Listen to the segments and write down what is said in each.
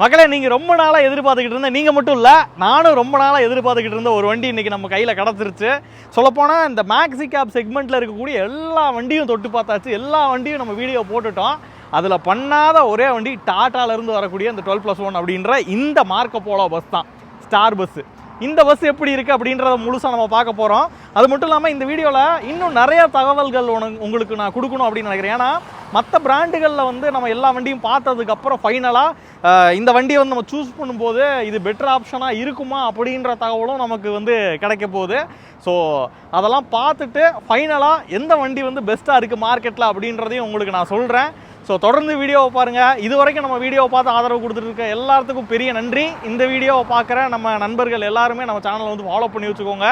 மக்களே நீங்கள் ரொம்ப நாளாக எதிர்பார்த்துக்கிட்டு இருந்த நீங்கள் மட்டும் இல்லை நானும் ரொம்ப நாளாக எதிர்பார்த்துக்கிட்டு இருந்த ஒரு வண்டி இன்றைக்கி நம்ம கையில் கிடச்சிருச்சு சொல்லப்போனால் இந்த மேக்ஸி கேப் செக்மெண்ட்டில் இருக்கக்கூடிய எல்லா வண்டியும் தொட்டு பார்த்தாச்சு. எல்லா வண்டியும் நம்ம வீடியோ போட்டுட்டோம். அதில் பண்ணாத ஒரே வண்டி டாட்டாலேருந்து வரக்கூடிய இந்த டுவெல் ப்ளஸ் ஒன் அப்படின்ற இந்த மார்க்க போலோ பஸ் தான். ஸ்டார் பஸ்ஸு இந்த பஸ் எப்படி இருக்குது அப்படின்றத முழுசாக நம்ம பார்க்க போகிறோம் அது மட்டும் இல்லாமல் இந்த வீடியோவில் இன்னும் நிறைய தகவல்கள் உனக்கு உங்களுக்கு நான் கொடுக்கணும் அப்படின்னு நினைக்கிறேன். ஏன்னா மற்ற பிராண்டுகளில் வந்து நம்ம எல்லா வண்டியும் பார்த்ததுக்கப்புறம் ஃபைனலாக இந்த வண்டியை வந்து நம்ம சூஸ் பண்ணும்போது இது பெட்டர் ஆப்ஷனாக இருக்குமா அப்படின்ற தகவலும் நமக்கு வந்து கிடைக்க போகுது. ஸோ அதெல்லாம் பார்த்துட்டு ஃபைனலாக எந்த வண்டி வந்து பெஸ்ட்டாக இருக்குது மார்க்கெட்டில் அப்படின்றதையும் உங்களுக்கு நான் சொல்கிறேன் ஸோ தொடர்ந்து வீடியோவை பாருங்கள் இது வரைக்கும் நம்ம வீடியோவை பார்த்து ஆதரவு கொடுத்துட்டு இருக்க எல்லாத்துக்கும் பெரிய நன்றி. இந்த வீடியோவை பார்க்குற நம்ம நண்பர்கள் எல்லாருமே நம்ம சேனலை வந்து ஃபாலோ பண்ணி வச்சுக்கோங்க.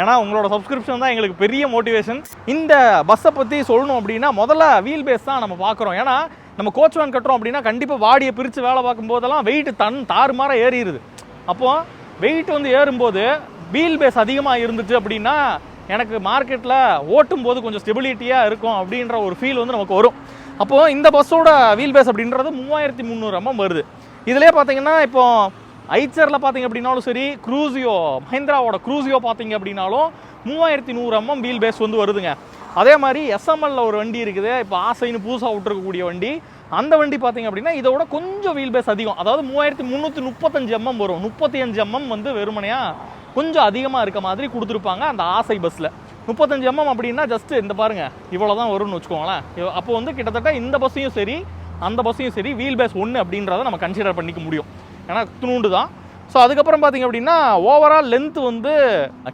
ஏன்னா உங்களோட சப்ஸ்கிரிப்ஷன் தான் எங்களுக்கு பெரிய மோட்டிவேஷன் இந்த பஸ்ஸை பற்றி சொல்லணும் அப்படின்னா முதல்ல வீல் பேஸ் தான் நம்ம பார்க்குறோம். ஏன்னா நம்ம கோச் வேன் கட்டுறோம் அப்படின்னா கண்டிப்பாக வாடியை பிரித்து வேலை பார்க்கும் போதெல்லாம் வெயிட் தன் தாறுமாற ஏறிடுது அப்போது வெயிட் வந்து ஏறும்போது வீல் பேஸ் அதிகமாக இருந்துச்சு அப்படின்னா எனக்கு மார்க்கெட்டில் ஓட்டும் போது கொஞ்சம் ஸ்டெபிலிட்டியாக இருக்கும் அப்படின்ற ஒரு ஃபீல் வந்து நமக்கு வரும். அப்போது இந்த பஸ்ஸோட வீல் பேஸ் அப்படின்றது மூவாயிரத்தி முந்நூறு எம்எம் வருது. இதிலே பார்த்தீங்கன்னா இப்போ ஐச்சரில் பார்த்தீங்க அப்படின்னாலும் சரி க்ரூசியோ மஹிந்திராவோட க்ரூசியோ பார்த்தீங்க அப்படின்னாலும் மூவாயிரத்தி நூறு எம்எம் வீல் பேஸ் வந்து வருதுங்க. அதே மாதிரி எஸ்எம்எல்ல ஒரு வண்டி இருக்குது. இப்போ ஆசைன்னு புதுசாக விட்டுருக்கக்கூடிய வண்டி. அந்த வண்டி பார்த்தீங்க அப்படின்னா இதோட கொஞ்சம் வீல் பேஸ் அதிகம். அதாவது மூவாயிரத்தி முந்நூற்றி முப்பத்தஞ்சு எம்எம் வரும். முப்பத்தி அஞ்சு எம்எம் வந்து வெறுமனையாக கொஞ்சம் அதிகமாக இருக்க மாதிரி கொடுத்துருப்பாங்க அந்த ஆசை பஸ்ஸில் முப்பத்தஞ்சு எம்எம் அப்படின்னா ஜஸ்ட் இந்த பாருங்க இவ்வளோ தான் வரும்னு வச்சுக்கோங்களேன். அப்போ வந்து கிட்டத்தட்ட இந்த பஸ்ஸையும் சரி அந்த பஸ்ஸையும் சரி வீல் பேஸ் ஒன்று அப்படின்றத நம்ம கன்சிடர் பண்ணிக்க முடியும். ஏன்னா துணுண்டு தான். ஸோ அதுக்கப்புறம் பார்த்தீங்க அப்படின்னா ஓவரால் லென்த் வந்து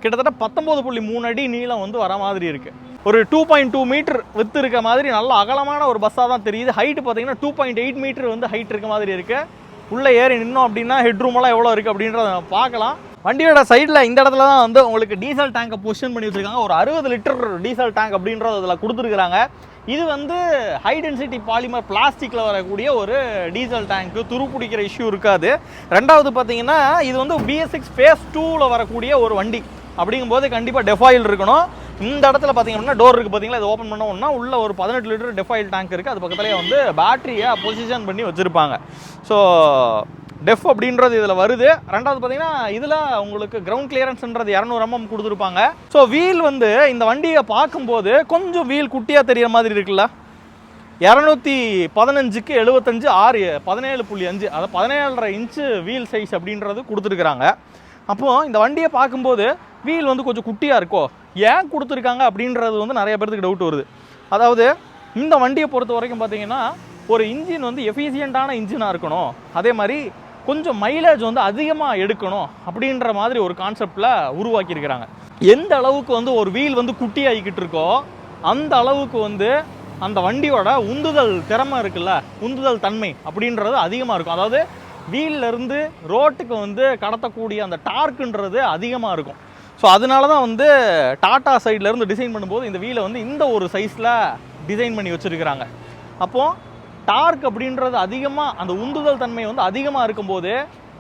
கிட்டத்தட்ட பத்தொம்போது புள்ளி மூணு அடி நீளம் வந்து வர மாதிரி இருக்குது ஒரு டூ பாயிண்ட் டூ மீட்டர் வித்து இருக்க மாதிரி நல்ல அகலமான ஒரு பஸ்ஸாக தான் தெரியுது. ஹைட்டு பார்த்தீங்கன்னா டூ பாயிண்ட் எயிட் மீட்டர் வந்து ஹைட் இருக்க மாதிரி இருக்குது உள்ளே ஏறி நின்னோம் அப்படின்னா ஹெட் எவ்வளோ இருக்குது அப்படின்றத பார்க்கலாம். வண்டியோட சைடில் இந்த இடத்துல தான் வந்து உங்களுக்கு டீசல் டேங்கை பொசிஷன் பண்ணி வச்சுருக்காங்க. ஒரு அறுபது லிட்டர் டீசல் டேங்க் அப்படின்றது அதில் கொடுத்துருக்குறாங்க. இது வந்து ஹை டென்சிட்டி பாலிமர் பிளாஸ்டிக்கில் வரக்கூடிய ஒரு டீசல் டேங்க்கு துரு பிடிக்கிற இஷ்யூ இருக்காது. ரெண்டாவது பார்த்தீங்கன்னா இது வந்து பிஎஸ் சிக்ஸ் ஃபேஸ் டூவில் வரக்கூடிய ஒரு வண்டி. அப்படிங்கும்போது கண்டிப்பாக டெஃபாயில் இருக்கணும். இந்த இடத்துல பார்த்தீங்க டோர் இருக்குது பார்த்தீங்களா? இது ஓப்பன் பண்ணோம்னா உள்ள ஒரு பதினெட்டு லிட்டர் டெஃபாயில் டேங்க் இருக்குது அது பக்கத்துலேயே வந்து பேட்டரியை பொசிஷன் பண்ணி வச்சுருப்பாங்க. ஸோ டெஃப் அப்படின்றது இதில் வருது. ரெண்டாவது பார்த்தீங்கன்னா இதில் உங்களுக்கு கிரவுண்ட் கிளியரன்ஸ்ன்றது இரநூறு எம்எம் கொடுத்துருப்பாங்க. ஸோ வீல் வந்து இந்த வண்டியை பார்க்கும்போது கொஞ்சம் வீல் குட்டியாக தெரியிற மாதிரி இருக்குல்ல? இரநூத்தி பதினஞ்சுக்கு எழுபத்தஞ்சு ஆறு பதினேழு புள்ளி அஞ்சு அதாவது பதினேழரை இன்ச்சு வீல் சைஸ் அப்படின்றது கொடுத்துருக்குறாங்க. அப்போது இந்த வண்டியை பார்க்கும்போது வீல் வந்து கொஞ்சம் குட்டியாக இருக்கோ? ஏன் கொடுத்துருக்காங்க அப்படின்றது வந்து நிறைய பேர்த்துக்கு டவுட் வருது. அதாவது இந்த வண்டியை பொறுத்த வரைக்கும் பார்த்தீங்கன்னா ஒரு இன்ஜின் வந்து எஃபிஷியண்ட்டான இன்ஜினாக இருக்கணும். அதே மாதிரி கொஞ்சம் மைலேஜ் வந்து அதிகமாக எடுக்கணும் அப்படின்ற மாதிரி ஒரு கான்செப்டில் உருவாக்கியிருக்கிறாங்க. எந்த அளவுக்கு வந்து ஒரு வீல் வந்து குட்டியாகிக்கிட்டு இருக்கோ அந்த அளவுக்கு வந்து அந்த வண்டியோட உந்துதல் திறமை இருக்குல்ல உந்துதல் தன்மை அப்படின்றது அதிகமாக இருக்கும். அதாவது வீல்லேருந்து ரோட்டுக்கு வந்து கடத்தக்கூடிய அந்த டார்க்குன்றது அதிகமாக இருக்கும். ஸோ அதனால தான் வந்து டாடா சைட்லேருந்து டிசைன் பண்ணும்போது இந்த வீலை வந்து இந்த ஒரு சைஸில் டிசைன் பண்ணி வச்சுருக்கிறாங்க. அப்போது டார்க் அப்படின்றது அதிகமாக அந்த உந்துதல் தன்மை வந்து அதிகமாக இருக்கும்போது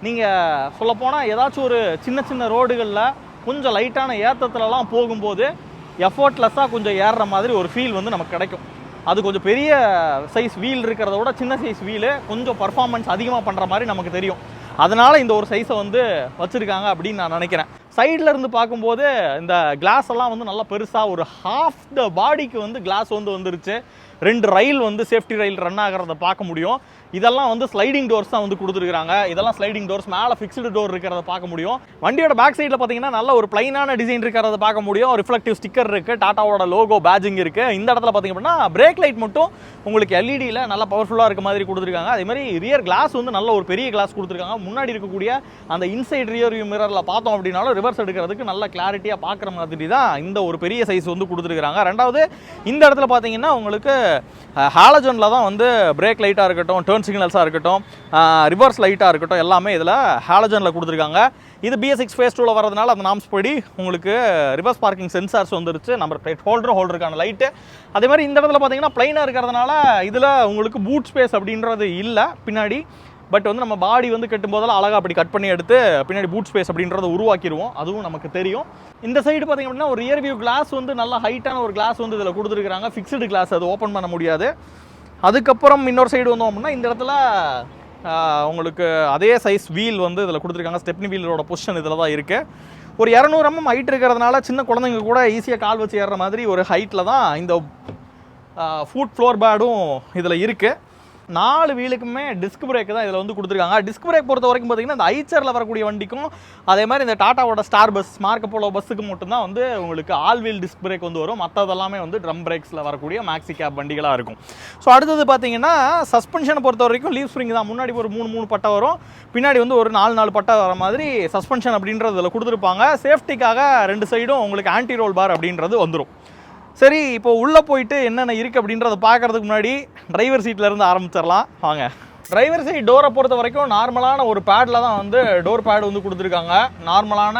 நீங்கள் சொல்லப்போனால் ஏதாச்சும் ஒரு சின்ன சின்ன ரோடுகளில் கொஞ்சம் லைட்டான ஏற்றத்துலலாம் போகும்போது எஃபோர்ட்லெஸ்ஸாக கொஞ்சம் ஏறுற மாதிரி ஒரு ஃபீல் வந்து நமக்கு கிடைக்கும். அது கொஞ்சம் பெரிய சைஸ் வீல் இருக்கிறத விட சின்ன சைஸ் வீலு கொஞ்சம் பர்ஃபார்மன்ஸ் அதிகமாக பண்ணுற மாதிரி நமக்கு தெரியும். அதனால் இந்த ஒரு சைஸை வந்து வச்சுருக்காங்க அப்படின்னு நான் நினைக்கிறேன். சைடில் இருந்து பார்க்கும்போது இந்த கிளாஸ் எல்லாம் வந்து நல்லா பெருசாக ஒரு ஹாஃப் த பாடிக்கு வந்து கிளாஸ் வந்து வந்துருச்சு. ரெண்டு ரயில் வந்து சேஃப்டி ரயில் ரன் ஆகிறத பார்க்க முடியும். இதெல்லாம் வந்து ஸ்லைடிங் டோர்ஸ் தான் வந்து கொடுத்துருக்காங்க இதெல்லாம் ஸ்லைடிங் டோர்ஸ் மேலே ஃபிக்ஸ்டு டோர் இருக்கிறத பார்க்க முடியும். வண்டியோட பேக் சைடில் பார்த்தீங்கன்னா நல்ல ஒரு பிளைனான டிசைன் இருக்கிறத பார்க்க முடியும். ரிஃப்ளெக்டிவ் ஸ்டிக்கர் இருக்குது டாட்டாவோட லோகோ பேஜிங் இருக்குது இந்த இடத்துல பார்த்தீங்க அப்படின்னா பிரேக் லைட் மட்டும் உங்களுக்கு எல்இடியில் நல்லா பவர்ஃபுல்லாக இருக்க மாதிரி கொடுத்துருக்காங்க. அதே மாதிரி ரியர் கிளாஸ் வந்து நல்ல ஒரு பெரிய கிளாஸ் கொடுத்துருக்காங்க. முன்னாடி இருக்கக்கூடிய அந்த இன்சைட் ரியர் வியூ மிரரில் பார்த்தோம் அப்படின்னாலும் ரிவர்ஸ் எடுக்கிறதுக்கு நல்ல கிளாரிட்டியாக பார்க்குற மாதிரி தான் இந்த ஒரு பெரிய சைஸ் வந்து கொடுத்துருக்காங்க ரெண்டாவது இந்த இடத்துல பார்த்தீங்கன்னா உங்களுக்கு ஹாலஜனில் தான் வந்து பிரேக் லைட்டாக இருக்கட்டும் டேர்ன் சிக்னல்ஸாக இருக்கட்டும் ரிவர்ஸ் லைட்டாக இருக்கட்டும் எல்லாமே இதில் ஹாலஜனில் கொடுத்துருக்காங்க. இது பிஎஸ்சிக்ஸ் ஃபேஸ் டூவில் வரதுனால அந்த நாம்ஸ் படி உங்களுக்கு ரிவர்ஸ் பார்க்கிங் சென்சார்ஸ் வந்துருச்சு நம்பர் பிளேட் ஹோல்டர் ஹோல்டருக்கான லைட்டு அதே மாதிரி இந்த இடத்துல பார்த்தீங்கன்னா ப்ளைனாக இருக்கிறதுனால இதில் உங்களுக்கு பூட் ஸ்பேஸ் அப்படின்றது இல்லை பின்னாடி. பட் வந்து நம்ம பாடி வந்து கட்டும் போதெல்லாம் அழகாக அப்படி கட் பண்ணி எடுத்து பின்னாடி பூட் ஸ்பேஸ் அப்படின்றத உருவாக்கிடுவோம் அதுவும் நமக்கு தெரியும். இந்த சைடு பார்த்தீங்க அப்படின்னா ஒரு இயர்வியூ கிளாஸ் வந்து நல்லா ஹைட்டான ஒரு கிளாஸ் வந்து இதில் கொடுத்துருக்காங்க ஃபிக்ஸ்டு கிளாஸ் அது ஓப்பன் பண்ண முடியாது. அதுக்கப்புறம் இன்னொரு சைடு வந்தோம் அப்படின்னா இந்த இடத்துல உங்களுக்கு அதே சைஸ் வீல் வந்து இதில் கொடுத்துருக்காங்க. ஸ்டெப்னி வீலோட பொசிஷன் இதில் தான் இருக்குது ஒரு இரநூறு mm எம்எம் ஹைட் இருக்கிறதுனால சின்ன குழந்தைங்க கூட ஈஸியாக கால் வச்சு ஏறுற மாதிரி ஒரு ஹைட்டில் தான் இந்த ஃபுட் ஃப்ளோர் பேடும் இதில் இருக்குது நாலு வீலுக்குமே டிஸ்க் பிரேக் தான் இதில் வந்து கொடுத்துருக்காங்க. டிஸ்க் பிரேக் பொறுத்த வரைக்கும் பார்த்தீங்கன்னா இந்த ஐச்சரில் வரக்கூடிய வண்டிக்கும் அதே மாதிரி இந்த டாட்டாவோட ஸ்டார் பஸ் மார்க்க போலோ பஸ்ஸுக்கு மட்டும்தான் வந்து உங்களுக்கு ஆல் வீல் டிஸ்க் பிரேக் வந்து வரும். மற்றதெல்லாமே வந்து ட்ரம் பிரேக்ஸில் வரக்கூடிய மேக்ஸி கேப் வண்டிகளாக இருக்கும். ஸோ அடுத்தது பார்த்தீங்கன்னா சஸ்பென்ஷனை பொறுத்த வரைக்கும் லீவ் ஸ்ப்ரிங் தான். முன்னாடி ஒரு மூணு மூணு பட்டை வரும். பின்னாடி வந்து ஒரு நாலு நாலு பட்டை வர மாதிரி சஸ்பென்ஷன் அப்படின்றது இதில் கொடுத்துருப்பாங்க சேஃப்டிக்காக ரெண்டு சைடும் உங்களுக்கு ஆன்டி ரோல் பார் அப்படின்றது வந்துடும் சரி இப்போ உள்ளே போயிட்டு என்னென்ன இருக்குது அப்படின்றத பார்க்கறதுக்கு முன்னாடி டிரைவர் சீட்டில் இருந்து ஆரம்பிச்சிடலாம். வாங்க. டிரைவர் சைட் டோரை பொறுத்த வரைக்கும் நார்மலான ஒரு பேடில் தான் வந்து டோர் பேடு வந்து கொடுத்துருக்காங்க. நார்மலான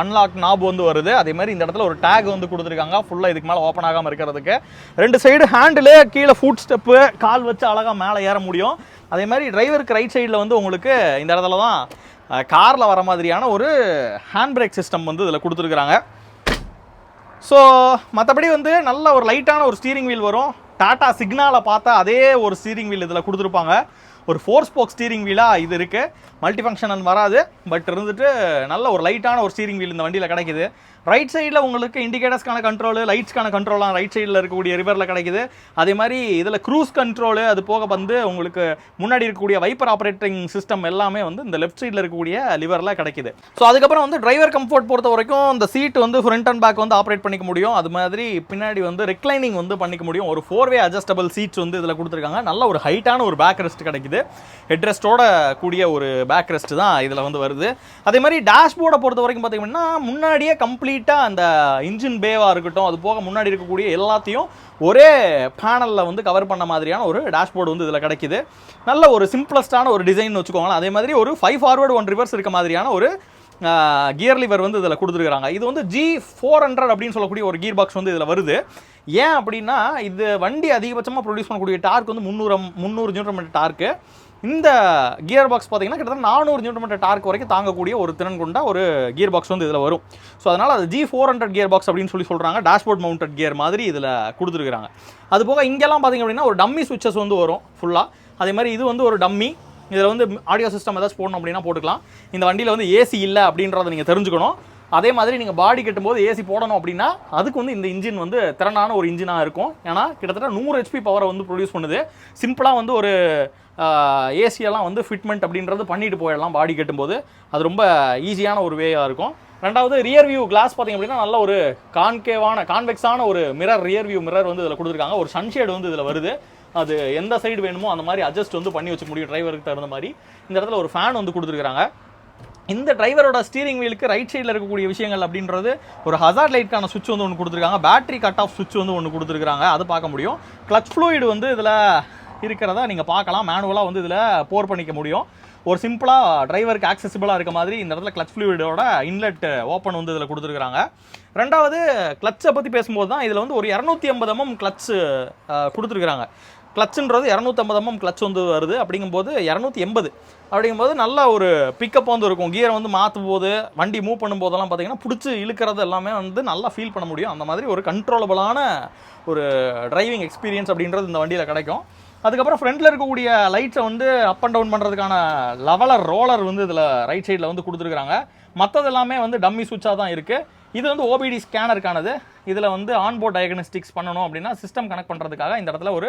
அன்லாக் நாப் வந்து வருது. அதே மாதிரி இந்த இடத்துல ஒரு டேக் வந்து கொடுத்துருக்காங்க. ஃபுல்லாக இதுக்கு மேலே ஓப்பன் ஆகாமல் இருக்கிறதுக்கு. ரெண்டு சைடு ஹேண்டில் கீழே ஃபுட் ஸ்டெப்பு கால் வச்சு அழகாக மேலே ஏற முடியும். அதே மாதிரி டிரைவருக்கு ரைட் சைடில் வந்து உங்களுக்கு இந்த இடத்துல தான் காரில் வர மாதிரியான ஒரு ஹேண்ட் பிரேக் சிஸ்டம் வந்து இதில் கொடுத்துருக்குறாங்க. ஸோ மற்றபடி வந்து நல்ல ஒரு லைட்டான ஒரு ஸ்டீரிங் வீல் வரும். டாடா சிக்னாலை பார்த்தா அதே ஒரு ஸ்டீரிங் வீல் இதில் கொடுத்துருப்பாங்க. ஒரு ஃபோர் ஸ்போக் ஸ்டீரிங் வீலாக இது இருக்குது மல்டி ஃபங்க்ஷனல் வராது. பட் இருந்துட்டு நல்ல ஒரு லைட்டான ஒரு ஸ்டீரிங் வீல் இந்த வண்டியில் கிடைக்குது. ரைட் சைடில் உங்களுக்கு இண்டிகேட்டர்ஸ்க்கான கண்ட்ரோலு லைட்ஸ்க்கான கண்ட்ரோலாம் ரைட் சைடில் இருக்கக்கூடிய ரிவரில் கிடைக்குது. அதே மாதிரி இதில் க்ரூஸ் கண்ட்ரோலு அது போக வந்து உங்களுக்கு முன்னாடி இருக்கக்கூடிய வைப்பர் ஆப்ரேட்டிங் சிஸ்டம் எல்லாமே வந்து இந்த லெஃப்ட் சைடில் இருக்கக்கூடிய லிவரில் கிடைக்குது. ஸோ அதுக்கப்புறம் வந்து டிரைவர் கம்ஃபர்ட் பொறுத்த வரைக்கும் இந்த சீட் வந்து ஃப்ரண்ட் அண்ட் பேக் வந்து ஆப்ரேட் பண்ணிக்க முடியும். அது மாதிரி பின்னாடி வந்து ரெக்ளைனிங் வந்து பண்ணிக்க முடியும். ஒரு ஃபோர் வே அட்ஜஸ்டபிள் சீட்ஸ் வந்து இதில் கொடுத்துருக்காங்க. நல்ல ஒரு ஹைட்டான ஒரு பேக் ரெஸ்ட் கிடைக்குது. ஹெட் ரெஸ்ட்டோட கூடிய ஒரு பேக் ரெஸ்ட் தான் இதில் வந்து வருது. அதே மாதிரி டேஷ்போர்டை பொறுத்த வரைக்கும் பார்த்தீங்கன்னா முன்னாடியே கம்ப்ளீட் கம்ப்ளீட்டாக அந்த இன்ஜின் பேவாக இருக்கட்டும் அது போக முன்னாடி இருக்கக்கூடிய எல்லாத்தையும் ஒரே பேனலில் வந்து கவர் பண்ண மாதிரியான ஒரு டேஷ்போர்டு வந்து இதில் கிடைக்குது. நல்ல ஒரு சிம்பிளஸ்டான ஒரு டிசைன் வச்சுக்கோங்களேன். அதே மாதிரி ஒரு ஃபைவ் ஃபார்வர்டு ஒன் ரிவர்ஸ் இருக்க மாதிரியான ஒரு கியர் லிவர் வந்து இதில் கொடுத்துருக்காங்க இது வந்து ஜி ஃபோர் ஹண்ட்ரட் அப்படின்னு சொல்லக்கூடிய ஒரு கியர் பாக்ஸ் வந்து இதில் வருது. ஏன் அப்படின்னா இது வண்டி அதிகபட்சமாக ப்ரொடியூஸ் பண்ணக்கூடிய டார்க் வந்து முந்நூறு முந்நூறு நியூட்டன் டார்க்கு இந்த கியர் பாக்ஸ் பார்த்தீங்கன்னா கிட்டத்தட்ட நானூறு நியூட்டன் மீட்டர் டார்க் வரைக்கும் தாங்கக்கூடிய ஒரு திறன் கொண்ட ஒரு கியர் பாக்ஸ் வந்து இதில் வரும். ஸோ அதனால் அது G four hundred gear box அப்படின்னு சொல்லி சொல்கிறாங்க டேஷ்போர்ட் மவுண்டட் கியர் மாதிரி இதில் கொடுத்துருக்குறாங்க. அது போக இங்கெல்லாம் பார்த்தீங்க அப்படின்னா ஒரு டம்மி சுவிச்சஸ் வந்து வரும் ஃபுல்லாக அதே மாதிரி இது வந்து ஒரு டம்மி இதில் வந்து ஆடியோ சிஸ்டம் ஏதாச்சும் போடணும் அப்படின்னா போட்டுக்கலாம். இந்த வண்டியில் வந்து ஏசி இல்லை அப்படின்றத நீங்கள் தெரிஞ்சுக்கணும். அதே மாதிரி நீங்கள் பாடி கட்டும்போது ஏசி போடணும் அப்படின்னா அதுக்கு வந்து இந்த இன்ஜின் வந்து திறனான ஒரு இன்ஜினாக இருக்கும். ஏன்னா கிட்டத்தட்ட நூறு ஹெச்பி பவரை வந்து ப்ரொடியூஸ் பண்ணுது. சிம்பிளாக வந்து ஒரு ஏசியெல்லாம் வந்து ஃபிட்மெண்ட் அப்படின்றது பண்ணிட்டு போயிடலாம் பாடி கட்டும்போது. அது ரொம்ப ஈஸியான ஒரு வேயாக இருக்கும். ரெண்டாவது ரியர் வியூ கிளாஸ் பார்த்தீங்க அப்படின்னா நல்ல ஒரு கான்கேவான கான்வெக்ஸான ஒரு மிரர் ரியர் வியூ மிரர் வந்து இதில் கொடுத்துருக்காங்க. ஒரு சன்ஷேட் வந்து இதில் வருது. அது எந்த சைடு வேணுமோ அந்த மாதிரி அட்ஜஸ்ட் வந்து பண்ணி வச்சுக்க முடியும் டிரைவருக்கு தகுந்த மாதிரி. இந்த இடத்துல ஒரு ஃபேன் வந்து கொடுத்துருக்காங்க. இந்த டிரைவரோட ஸ்டீரிங் வீலுக்கு ரைட் சைடில் இருக்கக்கூடிய விஷயங்கள் அப்படின்றது ஒரு ஹசார்ட் லைட்க்கான சுவிட்ச் வந்து ஒன்று கொடுத்துருக்காங்க. பேட்டரி கட் ஆஃப் சுவிட்ச் வந்து ஒன்று கொடுத்துருக்காங்க. அது பார்க்க முடியும். கிளச் ஃப்ளூயிடு வந்து இதில் இருக்கிறதா நீங்கள் பார்க்கலாம். மேனுவலாக வந்து இதில் போர் பண்ணிக்க முடியும். ஒரு சிம்பிளாக டிரைவருக்கு ஆக்சசிபிளாக இருக்க மாதிரி இந்த இடத்துல கிளச் ஃப்ளூயிடோட இன்லெட் ஓப்பன் வந்து இதில் கொடுத்துருக்குறாங்க ரெண்டாவது கிளச்சை பற்றி பேசும்போது தான் இதில் வந்து ஒரு இரநூத்தி ஐம்பது mm எம்எம் கிளச் கொடுத்துருக்குறாங்க. கிளச்சுன்றது இரநூத்தம்பது எம்எம் mm கிளச் வந்து வருது. அப்படிங்கும்போது இரநூத்தி எண்பது அப்படிங்கும்போது நல்ல ஒரு பிக்கப் வந்து இருக்கும். கியரை வந்து மாற்றும் போது வண்டி மூவ் பண்ணும்போதெல்லாம் பார்த்தீங்கன்னா பிடிச்சி இழுக்கிறது எல்லாமே வந்து நல்லா ஃபீல் பண்ண முடியும். அந்த மாதிரி ஒரு கண்ட்ரோலபிளான ஒரு டிரைவிங் எக்ஸ்பீரியன்ஸ் அப்படின்றது இந்த வண்டியில் கிடைக்கும். அதுக்கப்புறம் ஃப்ரண்ட்டில் இருக்கக்கூடிய லைட்ஸை வந்து அப் அண்ட் டவுன் பண்ணுறதுக்கான லெவலர் ரோலர் வந்து இதில் ரைட் சைடில் வந்து கொடுத்துருக்குறாங்க. மற்றது எல்லாமே வந்து டம்மி சுவிட்சாக தான் இருக்குது இது வந்து ஓபிடி ஸ்கேனருக்கானது இதில் வந்து ஆன்போர்ட் டயக்னஸ்டிக்ஸ் பண்ணணும் அப்படின்னா சிஸ்டம் கனெக்ட் பண்ணுறதுக்காக இந்த இடத்துல ஒரு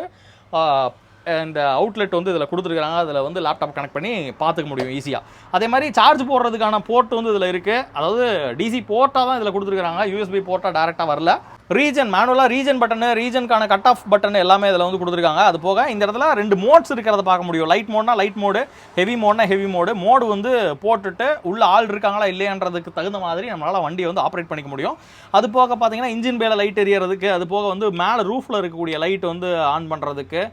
இந்த அவுட்லெட் uh, வந்து இதில் கொடுத்துருக்காங்க அதில் வந்து லேப்டாப் கனெக்ட் பண்ணி பார்த்துக்க முடியும் ஈஸியாக அதே மாதிரி சார்ஜ் போடுறதுக்கான போர்ட் வந்து இதில் இருக்குது அதாவது டிசி போர்ட்டாக தான் இதில் கொடுத்துருக்காங்க யூஎஸ்பி போர்ட்டாக டேரெக்டாக வரல. ரீஜன் மேனுவலாக ரீஜன் பட்டனு ரீஜனுக்கான கட் ஆஃப் பட்டன் எல்லாமே இதில் வந்து கொடுத்துருக்காங்க. அது போக இந்த இடத்துல ரெண்டு மோட்ஸ் இருக்கிறத பார்க்க முடியும். லைட் மோட்னா லைட் மோடு ஹெவி மோட்னா ஹெவி மோடு மோடு வந்து போட்டுட்டு உள்ள ஆள் இருக்காங்களா இல்லையான்றதுக்கு தகுந்த மாதிரி நம்மளால் வண்டியை வந்து ஆப்ரேட் பண்ணிக்க முடியும். அது போக பார்த்தீங்கன்னா இன்ஜின் பேல லைட் எரியறதுக்கு அது போக வந்து மேலே ரூஃபில் இருக்கக்கூடிய லைட் வந்து ஆன் பண்ணுறதுக்கு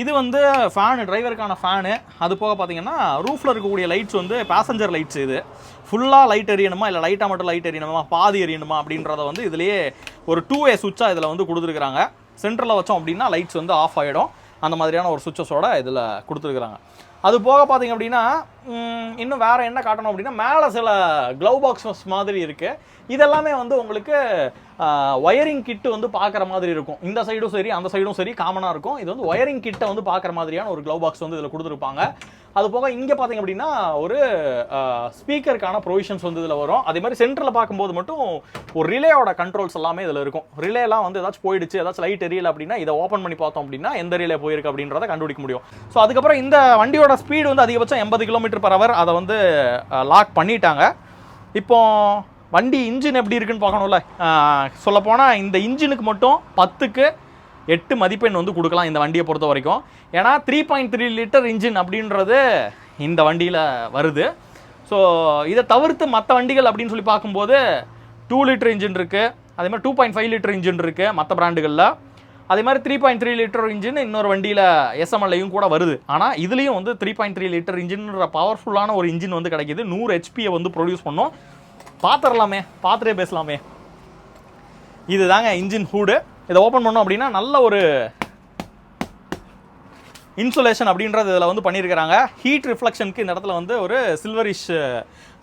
இது வந்து ஃபேனு டிரைவருக்கான ஃபேனு அது போக பார்த்தீங்கன்னா ரூஃபில் இருக்கக்கூடிய லைட்ஸ் வந்து பேசஞ்சர் லைட்ஸ் இது. ஃபுல்லாக லைட் எரியணுமா இல்லை லைட்டாக மட்டும் லைட் எரியணுமா பாதி எரியணுமா அப்படின்றத வந்து இதுலேயே ஒரு டூ வே சுவிட்சாக இதில் வந்து கொடுத்துருக்குறாங்க. சென்டரில் வச்சோம் அப்படின்னா லைட்ஸ் வந்து ஆஃப் ஆகிடும் அந்த மாதிரியான ஒரு சுவிச்சஸோட இதில் கொடுத்துருக்குறாங்க. அது போக பார்த்தீங்க அப்படின்னா இன்னும் வேறு என்ன காட்டணும் அப்படின்னா மேலே சில க்ளவ் பாக்ஸஸ் மாதிரி இருக்குது இதெல்லாமே வந்து உங்களுக்கு ஒயரிங் கிட்டு வந்து பார்க்குற மாதிரி இருக்கும். இந்த சைடும் சரி அந்த சைடும் சரி காமனாக இருக்கும். இது வந்து ஒயரிங் கிட்டை வந்து பார்க்குற மாதிரியான ஒரு க்ளவ் பாக்ஸ் வந்து இதில் கொடுத்துருப்பாங்க. அது போக இங்கே பார்த்தீங்க அப்படின்னா ஒரு ஸ்பீக்கருக்கான ப்ரொவிஷன்ஸ் வந்து இதில் வரும். அதே மாதிரி சென்டரில் பார்க்கும்போது மட்டும் ஒரு ரிலேயோட கண்ட்ரோல்ஸ் எல்லாமே இதில் இருக்கும். ரிலேலாம் வந்து ஏதாச்சும் போயிடுச்சு ஏதாச்சும் லைட் எரியல அப்படின்னா இதை ஓப்பன் பண்ணி பார்த்தோம் அப்படின்னா எந்த ரிலே போயிருக்கு அப்படின்றத கண்டுபிடிக்க முடியும். ஸோ அதுக்கப்புறம் இந்த வண்டியோட ஸ்பீடு வந்து அதிகபட்சம் எண்பது கிலோமீட்டர் பர் அவர் அதை வந்து லாக் பண்ணிட்டாங்க. இப்போ வண்டி இன்ஜின் எப்படி இருக்குன்னு பார்க்கணும்ல? சொல்லப்போனால் இந்த இன்ஜினுக்கு மட்டும் பத்துக்கு எட்டு மதிப்பெண் வந்து கொடுக்கலாம் இந்த வண்டியை பொறுத்த வரைக்கும். ஏன்னா three point three litre engine அப்படின்றது இந்த வண்டியில் வருது. ஸோ இதை தவிர்த்து மற்ற வண்டிகள் அப்படின்னு சொல்லி பார்க்கும்போது டூ லிட்டர் இன்ஜின் இருக்குது அதே மாதிரி two point five litre engine இருக்குது மற்ற பிராண்டுகளில் அதே மாதிரி three point three litre engine இன்னொரு வண்டியில் எஸ்எம்எல்லையும் கூட வருது. ஆனால் இதுலேயும் வந்து த்ரீ பாயிண்ட் த்ரீ லிட்டர் இன்ஜின்ன்ற பவர்ஃபுல்லான ஒரு இன்ஜின் வந்து கிடைக்கிது. நூறு ஹெச்பியை வந்து ப்ரொடியூஸ் பண்ணும். பார்த்துடலாமே பார்த்துட்டே பேசலாமே. இதுதாங்க இன்ஜின் ஹூடு இதை ஓப்பன் பண்ணோம் அப்படின்னா நல்ல ஒரு இன்சுலேஷன் அப்படின்றது இதில் வந்து பண்ணியிருக்கிறாங்க. ஹீட் ரிஃப்ளெக்ஷனுக்கு இந்த இடத்துல வந்து ஒரு சில்வரிஷ்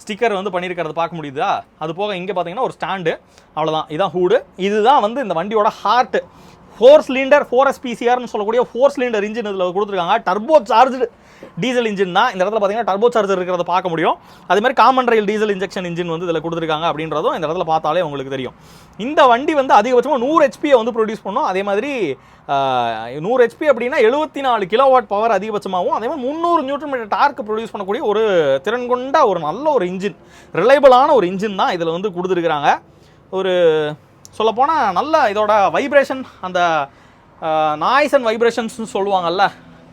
ஸ்டிக்கர் வந்து பண்ணியிருக்கிறது பார்க்க முடியுதா? அது போக இங்கே பார்த்தீங்கன்னா ஒரு ஸ்டாண்டு அவ்வளோதான் இதான் ஹூடு இதுதான் வந்து இந்த வண்டியோட ஹார்ட்டு ஃபோர் சிலிண்டர் ஃபோர் எஸ்பிசிஆர்னு சொல்லக்கூடிய ஃபோர் சிலிண்டர் இன்ஜின் இதில் கொடுத்துருக்காங்க. டர்போ சார்ஜ்டு டீசல் இன்ஜின் தான் இந்த இடத்துல பார்த்தீங்கன்னா டர்போ சார்ஜர் இருக்கிறத பார்க்க முடியும். அதே மாதிரி common rail diesel injection engine வந்து இதில் கொடுத்துருக்காங்க அப்படின்றதும் இந்த இடத்துல பார்த்தாலே உங்களுக்கு தெரியும். இந்த வண்டி வந்து அதிகபட்சமாக நூறு ஹெச்பியை வந்து ப்ரொடியூஸ் பண்ணும். அதே மாதிரி நூறு ஹெச்பி அப்படின்னா எழுபத்தி நாலு கிலோவாட் பவர் அதிகபட்சமாகவும் அதே மாதிரி முந்நூறு நியூட்ரன் மீட்டர் டார்க் ப்ரொடியூஸ் பண்ணக்கூடிய ஒரு திறன் கொண்ட ஒரு நல்ல ஒரு இன்ஜின் ரிலையபிளான ஒரு இன்ஜின் தான் இதில் வந்து கொடுத்துருக்குறாங்க. ஒரு சொல்லப்போனால் நல்ல இதோட வைப்ரேஷன் அந்த நாய்ஸ் அண்ட் வைப்ரேஷன்ஸ்னு சொல்லுவாங்கல்ல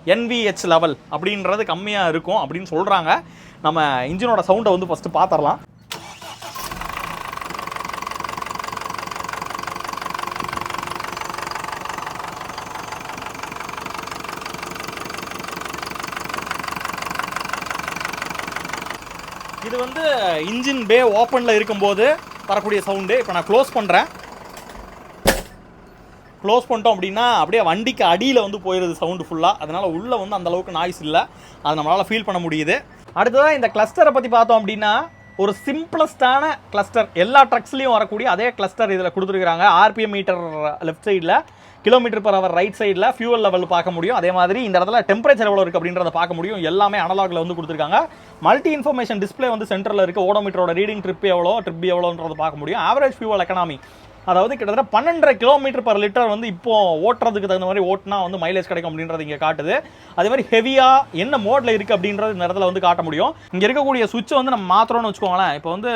என்விஹெச் லெவல் அப்படின்றது கம்மியாக இருக்கும் அப்படின்னு சொல்கிறாங்க நம்ம இன்ஜினோட சவுண்டை வந்து ஃபஸ்ட்டு பார்த்துடலாம் இது வந்து இன்ஜின் பே ஓப்பனில் இருக்கும்போது வரக்கூடிய சவுண்டு இப்போ நான் க்ளோஸ் பண்ணுறேன் க்ளோஸ் பண்ணிட்டோம் அப்படின்னா அப்படியே வண்டிக்கு அடியில் வந்து போயிடுது சவுண்டு ஃபுல்லாக அதனால் உள்ளே வந்து அந்த அளவுக்கு நாய்ஸ் இல்லை. அது நம்மளால் ஃபீல் பண்ண முடியுது. அடுத்ததாக இந்த கிளஸ்டரை பற்றி பார்த்தோம் அப்படின்னா ஒரு சிம்பிளஸ்டான கிளஸ்டர் எல்லா ட்ரக்ஸ்லையும் வரக்கூடிய அதே கிளஸ்டர் இதில் கொடுத்துருக்குறாங்க. ஆர்பிஎம் மீட்டர் லெஃப்ட் சைடில் கிலோமீட்டர் பர் அவர் ரைட் சைடில் ஃபியூவல் லெவல் பார்க்க முடியும். அதே மாதிரி இந்த இடத்துல டெம்பரேச்சர் எவ்வளோ இருக்குது அப்படின்றத பார்க்க முடியும். எல்லாமே அனலாகில் வந்து கொடுத்துருக்காங்க. மல்டி இன்ஃபர்மேஷன் டிஸ்ப்ளே வந்து சென்டரில் இருக்குது ஓடோமீட்டரோட ரீடிங் ட்ரிப் எவ்வளோ ட்ரிப் எவ்வளோன்றத பார்க்க முடியும். ஆவரேஜ் ஃபியூவல் எக்கனாமி அதாவது கிட்டத்தட்ட பன்னெண்டரை கிலோமீட்டர் பர் லிட்டர் வந்து இப்போ ஓட்டுறதுக்கு தகுந்த மாதிரி ஓட்டினா வந்து மைலேஜ் கிடைக்கும் அப்படின்றது இங்கே காட்டுது. அதே மாதிரி ஹெவியாக என்ன மோடில் இருக்குது அப்படின்றது இந்த இடத்துல வந்து காட்ட முடியும். இங்கே இருக்கக்கூடிய சுவிட்சை வந்து நம்ம மாத்திரம்னு வச்சுக்கோங்களேன். இப்போ வந்து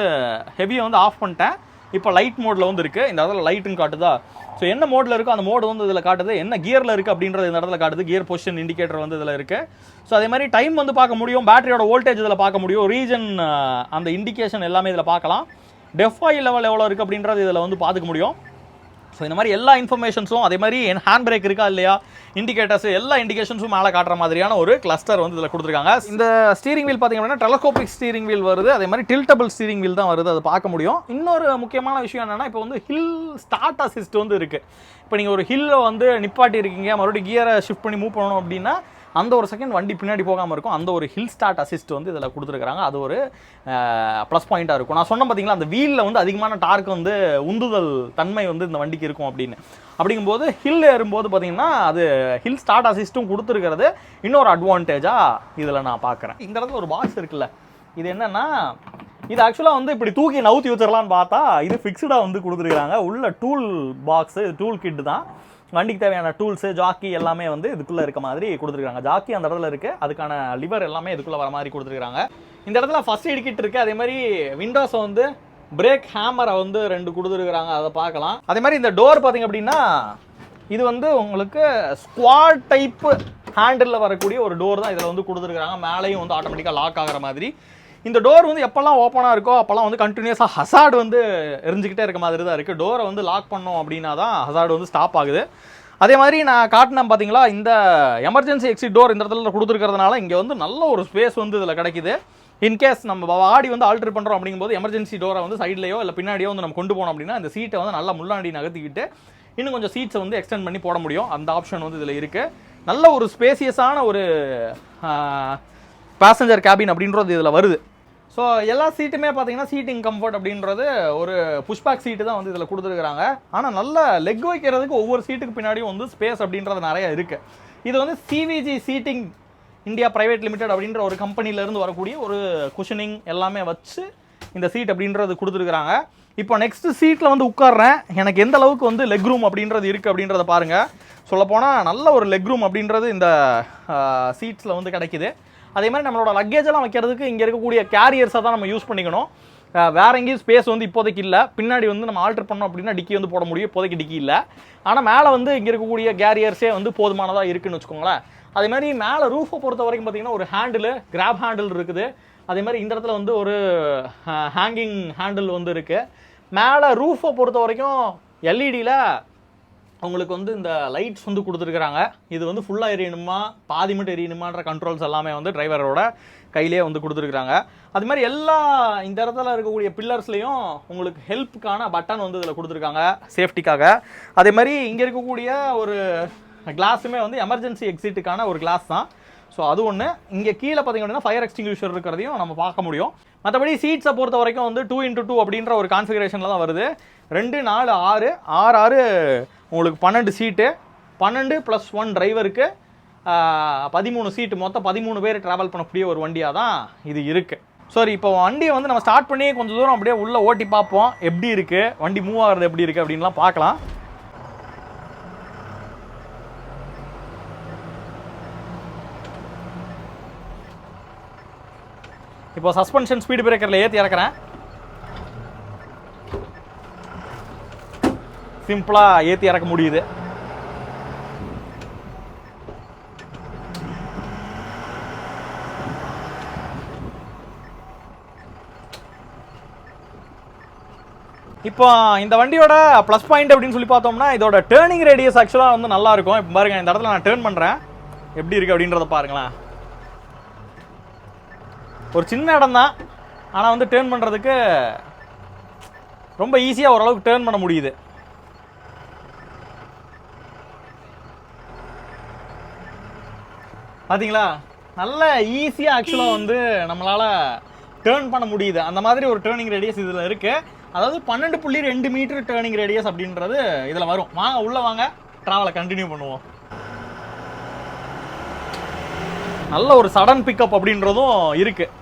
ஹெவியை வந்து ஆஃப் பண்ணிட்டேன். இப்போ லைட் மோடில் வந்து இருக்குது இந்த இடத்துல லைட்டுன்னு காட்டுதா? ஸோ என்ன மோடில் இருக்கோ அந்த மோடு வந்து இதில் காட்டுது. என்ன கியரில் இருக்குது அப்படின்றது இந்த இடத்துல காட்டுது. கியர் பொசிஷன் இண்டிகேட்டர் வந்து இதில் இருக்குது ஸோ அதே மாதிரி டைம் வந்து பார்க்க முடியும். பேட்டரியோட வோல்டேஜ் இதில் பார்க்க முடியும். ரீஜன் அந்த இண்டிகேஷன் எல்லாமே இதில் பார்க்கலாம். டெஃபாயில் லெவல் எவ்வளோ இருக்குது அப்படின்றது இதில் வந்து பார்த்துக்க முடியும். ஸோ இந்த மாதிரி எல்லா இன்ஃபர்மேஷன்ஸும் அதே மாதிரி என் ஹேண்ட் பிரேக் இருக்கா இல்லையா இண்டிகேட்டர்ஸ் எல்லா இண்டிகேஷன்ஸும் மேலே காட்டுற மாதிரியான ஒரு கிளஸ்டர் வந்து இதில் கொடுத்துருக்காங்க. இந்த ஸ்டீரிங் வீல் பார்த்தீங்க அப்படின்னா டெலகோபிக் ஸ்டீரிங் வீல் வருது. அதே மாதிரி டில்டபிள் ஸ்டீரிங் வீல் தான் வருது. அதை பார்க்க முடியும். இன்னொரு முக்கியமான விஷயம் என்னென்னா இப்போ வந்து ஹில் ஸ்டார்ட் அசிஸ்ட் வந்து இருக்குது இப்போ நீங்கள் ஒரு ஹில்ல வந்து நிப்பாட்டி இருக்கீங்க மறுபடியும் கியரை ஷிஃப்ட் பண்ணி மூவ் பண்ணணும் அப்படின்னா அந்த ஒரு செகண்ட் வண்டி பின்னாடி போகாமல் இருக்கும். அந்த ஒரு ஹில் ஸ்டார்ட் அசிஸ்ட் வந்து இதில் கொடுத்துருக்காங்க அது ஒரு ப்ளஸ் பாயிண்ட்டாக இருக்கும். நான் சொன்னேன் பார்த்தீங்களா அந்த வீலில் வந்து அதிகமான டார்க் வந்து உந்துதல் தன்மை வந்து இந்த வண்டிக்கு இருக்கும் அப்படின்னு. அப்படிங்கும்போது ஹில் ஏறும்போது பார்த்தீங்கன்னா அது ஹில் ஸ்டார்ட் அசிஸ்ட்டும் கொடுத்துருக்கிறது. இன்னொரு அட்வான்டேஜாக இதில் நான் பார்க்குறேன் இந்த இடத்துல ஒரு பாக்ஸ் இருக்குல்ல. இது என்னென்னா இது ஆக்சுவலாக வந்து இப்படி தூக்கி நவுத்தி வச்சிடலான்னு பார்த்தா இது ஃபிக்ஸ்டாக வந்து கொடுத்துருக்காங்க உள்ள டூல் பாக்ஸு டூல் கிட் தான். வண்டிக்கு தேவையான டூல்ஸு ஜாக்கி எல்லாமே வந்து இதுக்குள்ளே இருக்க மாதிரி கொடுத்துருக்காங்க. ஜாக்கி அந்த இடத்துல இருக்குது அதுக்கான லிவர் எல்லாமே இதுக்குள்ளே வர மாதிரி கொடுத்துருக்காங்க. இந்த இடத்துல ஃபஸ்ட் எய்ட் கிட் இருக்குது அதே மாதிரி விண்டோஸை வந்து பிரேக் ஹேமரை வந்து ரெண்டு கொடுத்துருக்குறாங்க. அதை பார்க்கலாம். அதே மாதிரி இந்த டோர் பார்த்திங்க அப்படின்னா இது வந்து உங்களுக்கு ஸ்குவாட் டைப்பு ஹேண்டிலில் வரக்கூடிய ஒரு டோர் தான் இதில் வந்து கொடுத்துருக்குறாங்க. மேலேயும் வந்து ஆட்டோமேட்டிக்காக லாக் ஆகிற மாதிரி. இந்த டோர் வந்து எப்போல்லாம் ஓப்பனாக இருக்கோ அப்போல்லாம் வந்து கண்டினியூஸாக ஹசார்டு வந்து எரிஞ்சுக்கிட்டே இருக்க மாதிரி தான் இருக்குது டோரை வந்து லாக் பண்ணோம் அப்படின்னா தான் ஹசார்டு வந்து ஸ்டாப் ஆகுது. அதே மாதிரி நான் காட்டினேன் பார்த்தீங்களா இந்த எமர்ஜென்சி எக்ஸிட் டோர் இந்த இடத்துல கொடுத்துருக்கிறதுனால இங்கே வந்து நல்ல ஒரு ஸ்பேஸ் வந்து இதில் கிடைக்குது. இன்கேஸ் நம்ம ஆடி வந்து ஆல்டர் பண்ணுறோம் அப்படிங்கும்போது எமர்ஜென்சி டோரை வந்து சைட்லேயோ இல்லை பின்னாடியோ வந்து நம்ம கொண்டு போனோம் அப்படின்னா இந்த சீட்டை வந்து நல்லா முள்ளாண்டி நகர்த்திக்கிட்டு இன்னும் கொஞ்சம் சீட்ஸை வந்து எக்ஸ்டெண்ட் பண்ணி போட முடியும். அந்த ஆப்ஷன் வந்து இதில் இருக்குது நல்ல ஒரு ஸ்பேசியஸான ஒரு பேசஞ்சர் கேபின் அப்படின்றது இதில் வருது. ஸோ எல்லா சீட்டுமே பார்த்தீங்கன்னா சீட்டிங் கம்ஃபர்ட் அப்படின்றது ஒரு புஷ்பேக் சீட்டு தான் வந்து இதில் கொடுத்துருக்குறாங்க. ஆனால் நல்ல லெக் வைக்கிறதுக்கு ஒவ்வொரு சீட்டுக்கு பின்னாடியும் வந்து ஸ்பேஸ் அப்படின்றது நிறைய இருக்குது இது வந்து CVG seating India private limited அப்படின்ற ஒரு கம்பெனிலேருந்து வரக்கூடிய ஒரு குஷனிங் எல்லாமே வச்சு இந்த சீட் அப்படின்றது கொடுத்துருக்குறாங்க. இப்போ நெக்ஸ்ட் சீட்டில் வந்து உட்கார்றேன். எனக்கு எந்த அளவுக்கு வந்து லெக் ரூம் அப்படின்றது இருக்குது அப்படின்றத பாருங்கள் சொல்லப்போனால் நல்ல ஒரு லெக் ரூம் அப்படின்றது இந்த சீட்ஸில் வந்து கிடைக்கிது. அதே மாதிரி நம்மளோட லக்கேஜ் எல்லாம் வைக்கிறதுக்கு இங்கே இருக்கக்கூடிய கேரியர்ஸை தான் நம்ம யூஸ் பண்ணிக்கணும். வேறு வேற எங்கேயும் ஸ்பேஸ் வந்து இப்போதைக்கு இல்லை. பின்னாடி வந்து நம்ம ஆல்டர் பண்ணோம் அப்படின்னா டிக்கி வந்து போட முடியும். இப்போதைக்கு டிக்கி இல்லை. ஆனால் மேலே வந்து இங்கே இருக்கக்கூடிய கேரியர்ஸே வந்து போதுமானதாக இருக்குன்னு வச்சுக்கோங்களேன். அதே மாதிரி மேலே ரூஃபை பொறுத்த வரைக்கும் பார்த்தீங்கன்னா ஒரு ஹேண்டில் கிராப் ஹேண்டில் இருக்குது. அதே மாதிரி இந்த இடத்துல வந்து ஒரு ஹேங்கிங் ஹேண்டில் வந்து இருக்குது மேலே ரூஃபை பொறுத்த வரைக்கும் எல்இடியில் அவங்களுக்கு வந்து இந்த லைட்ஸ் வந்து கொடுத்துருக்குறாங்க. இது வந்து ஃபுல்லாக எரியணுமா? பாதி மட்டும் எரியணுமான்ற கண்ட்ரோல்ஸ் எல்லாமே வந்து டிரைவரோட கையிலே வந்து கொடுத்துருக்குறாங்க. அது மாதிரி எல்லா இந்த இடத்துல இருக்கக்கூடிய பில்லர்ஸ்லேயும் உங்களுக்கு ஹெல்ப்புக்கான பட்டன் வந்து இதில் கொடுத்துருக்காங்க சேஃப்டிக்காக அதே மாதிரி இங்கே இருக்கக்கூடிய ஒரு கிளாஸுமே வந்து எமர்ஜென்சி எக்ஸிட்டுக்கான ஒரு கிளாஸ் தான். ஸோ அது ஒன்று இங்கே கீழே பார்த்தீங்கன்னா அப்படின்னா ஃபயர் எக்ஸ்டிங்யூஷர் இருக்கிறதையும் நம்ம பார்க்க முடியும். மற்றபடி சீட்ஸை பொறுத்த வரைக்கும் வந்து டூ இன்ட்டு டூ அப்படின்ற ஒரு கான்ஃபிகரேஷனில் தான் வருது. ரெண்டு நாலு ஆறு ஆறு ஆறு உங்களுக்கு பன்னெண்டு சீட்டு பன்னெண்டு ப்ளஸ் ஒன் டிரைவருக்கு பதிமூணு சீட்டு மொத்தம் பதிமூணு பேர் ட்ராவல் பண்ணக்கூடிய ஒரு வண்டியாக தான் இது இருக்குது சரி இப்போ வண்டியை வந்து நம்ம ஸ்டார்ட் பண்ணி கொஞ்சம் தூரம் அப்படியே உள்ளே ஓட்டி பார்ப்போம். எப்படி இருக்குது வண்டி மூவ் ஆகுறது எப்படி இருக்குது அப்படின்லாம் பார்க்கலாம். இப்போ சஸ்பென்ஷன் ஸ்பீடு பிரேக்கரில் ஏற்றி இறக்குறேன். சிம்பிளாக ஏற்றி இறக்க முடியுது. இப்போ இந்த வண்டியோட ப்ளஸ் பாயிண்ட் அப்படின்னு சொல்லி பார்த்தோம்னா இதோட டேர்னிங் ரேடியஸ் ஆக்சுவலாக வந்து நல்லா இருக்கும். இப்போ பாருங்க இந்த இடத்துல நான் டேர்ன் பண்ணுறேன் எப்படி இருக்கு அப்படின்றத பாருங்களேன். ஒரு சின்ன இடம் தான். ஆனால் வந்து டேர்ன் பண்ணுறதுக்கு ரொம்ப ஈஸியாக ஓரளவுக்கு டேர்ன் பண்ண முடியுது. பார்த்தீங்களா நல்ல ஈஸியாக ஆக்சுவலாக வந்து நம்மளால் டேர்ன் பண்ண முடியுது. அந்த மாதிரி ஒரு டேர்னிங் ரேடியஸ் இதில் இருக்குது அதாவது பன்னெண்டு புள்ளி ரெண்டு மீட்டர் டேர்னிங் ரேடியஸ் அப்படின்றது இதில் வரும். வாங்க உள்ளே வாங்க. ட்ராவலை கண்டினியூ பண்ணுவோம். நல்ல ஒரு சடன் பிக்கப் அப்படின்றதும் இருக்குது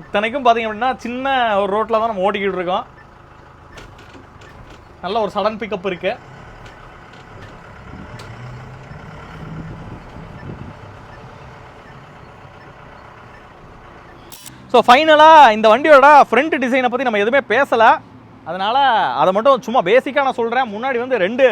இத்தனைக்கும் பார்த்தீங்க அப்படின்னா சின்ன ஒரு ரோட்டில் தான் நம்ம ஓட்டிக்கிட்டு இருக்கோம். நல்ல ஒரு சடன் பிக்கப் இருக்குது ஸோ ஃபைனலாக இந்த வண்டியோட ஃப்ரண்ட் டிசைனை பற்றி நம்ம எதுவுமே பேசலை. அதனால் அதை மட்டும் சும்மா பேசிக்காக நான் சொல்கிறேன் முன்னாடி வந்து ரெண்டு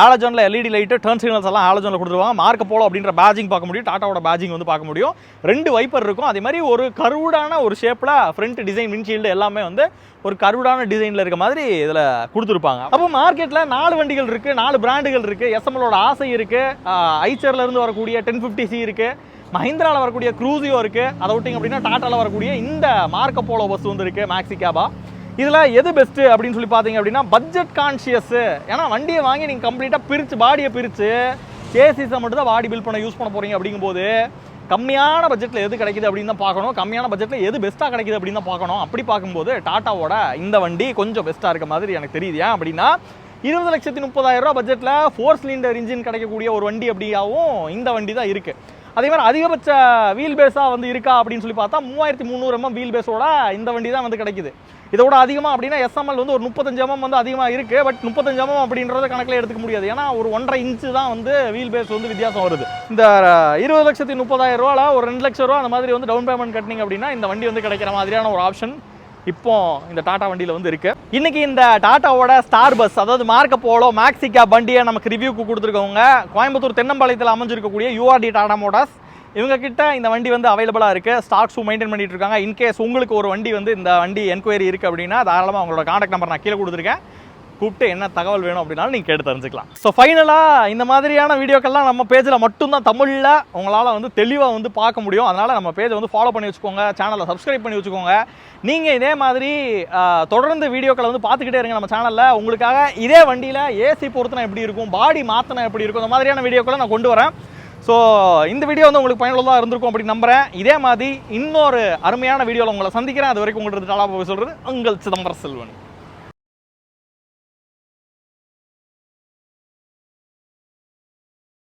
ஹாலஜோனில் எல்இடி லைட்டு டர்ன் சிக்னல்ஸ் எல்லாம் ஹாலஜோனில் கொடுத்துருவாங்க. மார்க் போலோ அப்படின்ற பேஜிங் பார்க்க முடியும். டாட்டாவோட பேஜிங் வந்து பார்க்க முடியும். ரெண்டு வைப்பர் இருக்கும். அதே மாதிரி ஒரு கருவுடான ஒரு ஷேப்பில் ஃப்ரண்ட் டிசைன் விண்ட்ஷீல்டு எல்லாமே வந்து ஒரு கருவுடான டிசைனில் இருக்க மாதிரி இதில் கொடுத்துருப்பாங்க. அப்போ மார்க்கெட்டில் நாலு வண்டிகள் இருக்குது நாலு பிராண்டுகள் இருக்குது எஸ்எம்எலோட ஆசை இருக்குது ஐச்சர்லேருந்து வரக்கூடிய டென் ஃபிஃப்டி சி இருக்குது மஹிந்திராவில் வரக்கூடிய க்ரூசியோ இருக்குது அதை விட்டிங்க அப்படின்னா டாட்டாவில் வரக்கூடிய இந்த மார்க்க போலோ பஸ் வந்து இருக்குது மேக்ஸி கேபா இதில் எது பெஸ்ட்டு அப்படின்னு சொல்லி பார்த்தீங்க அப்படின்னா பட்ஜெட் கான்ஷியஸ்ஸு ஏன்னா வண்டியை வாங்கி நீங்கள் கம்ப்ளீட்டாக பிரித்து பாடியை பிரித்து ஏசிஸை மட்டும் தான் பாடி பில் பண்ண யூஸ் பண்ண போகிறீங்க அப்படிங்கும்போது கம்மியான பட்ஜெட்டில் எது கிடைக்குது அப்படின்னு தான் பார்க்கணும். கம்மியான பட்ஜெட்டில் எது பெஸ்ட்டாக கிடைக்குது அப்படின்னு தான் பார்க்கணும். அப்படி பார்க்கும்போது டாட்டாவோட இந்த வண்டி கொஞ்சம் பெஸ்ட்டாக இருக்க மாதிரி எனக்கு தெரியுது. ஏன் அப்படின்னா இருபது லட்சத்தி முப்பதாயிரம் ரூபா பட்ஜெட்டில் ஃபோர் சிலிண்டர் இன்ஜின் கிடைக்கக்கூடிய ஒரு வண்டி அப்படியாகவும் இந்த வண்டி தான் இருக்குது அதே மாதிரி அதிகபட்ச வீல் பேஸாக வந்து இருக்கா அப்படின்னு சொல்லி பார்த்தா மூவாயிரத்தி முந்நூறு எம்எம் வீல் பேஸோட இந்த வண்டி தான் வந்து கிடைக்குது. இதோட அதிகமாக அப்படின்னா எஸ்எம்எல் வந்து ஒரு முப்பத்தஞ்சு எம்எம் வந்து அதிகமாக இருக்குது பட் முப்பத்தஞ்சு எம்எம் அப்படின்றத கணக்கில் எடுத்துக்க முடியாது. ஏன்னா ஒரு ஒன்றரை இன்ச்சு தான் வந்து வீல் பேஸ் வந்து வித்தியாசம் வருது. இந்த இருபது லட்சத்தி முப்பதாயிரம் ரூபாவில் ஒரு ரெண்டு லட்சம் ரூபா அந்த மாதிரி வந்து டவுன் பேமெண்ட் கட்டினீங்க அப்படின்னா இந்த வண்டி வந்து கிடைக்கிற மாதிரியான ஒரு ஆப்ஷன் இப்போ இந்த டாடா வண்டியில் வந்து இருக்கு. இன்னைக்கு இந்த டாட்டாவோட ஸ்டார் பஸ் அதாவது மார்க்க போலோ மேக்சிகா வண்டியை நமக்கு ரிவ்யூக்கு கொடுத்துருக்கவங்க கோயம்புத்தூர் தென்னம்பாளையத்தில் அமைஞ்சிருக்கக்கூடிய யூஆர்டி டாடா மோட்டார்ஸ் இவங்க கிட்ட இந்த வண்டி வந்து அவைலபிளாக இருக்கு. ஸ்டாக்ஸும் மெயின்டைன் பண்ணிட்டு இருக்காங்க. இன்கேஸ் உங்களுக்கு ஒரு வண்டி வந்து இந்த வண்டி என்கொயரி இருக்கு அப்படின்னா தாராளமாக அவங்களோட காண்டாக்ட் நம்பர் நான் கீழே கொடுத்துருக்கேன். கூப்பிட்டு என்ன தகவல் வேணும் அப்படின்னாலும் நீங்கள் கேட்டு தெரிஞ்சுக்கலாம். ஸோ ஃபைனலாக இந்த மாதிரியான வீடியோக்கெல்லாம் நம்ம பேஜில் மட்டும்தான் தமிழில் உங்களால் வந்து தெளிவாக வந்து பார்க்க முடியும். அதனால் நம்ம பேஜை வந்து ஃபாலோ பண்ணி வச்சுக்கோங்க சேனலை சப்ஸ்கிரைப் பண்ணி வச்சுக்கோங்க. நீங்கள் இதே மாதிரி தொடர்ந்து வீடியோக்களை வந்து பார்த்துக்கிட்டே இருங்க நம்ம சேனலில் உங்களுக்காக இதே வண்டியில் ஏசி பொறுத்தனா எப்படி இருக்கும் பாடி மாற்றினா எப்படி இருக்கும் இந்த மாதிரியான வீடியோக்களை நான் கொண்டு வரேன். ஸோ இந்த வீடியோ வந்து உங்களுக்கு பயனுள்ளதாக இருந்திருக்கும் அப்படின்னு நம்புறேன். இதே மாதிரி இன்னொரு அருமையான வீடியோவில் உங்களை சந்திக்கிறேன். அது வரைக்கும் உங்களுக்கு டாலா போய் சொல்கிறது உங்கள் சிதம்பர செல்வன்.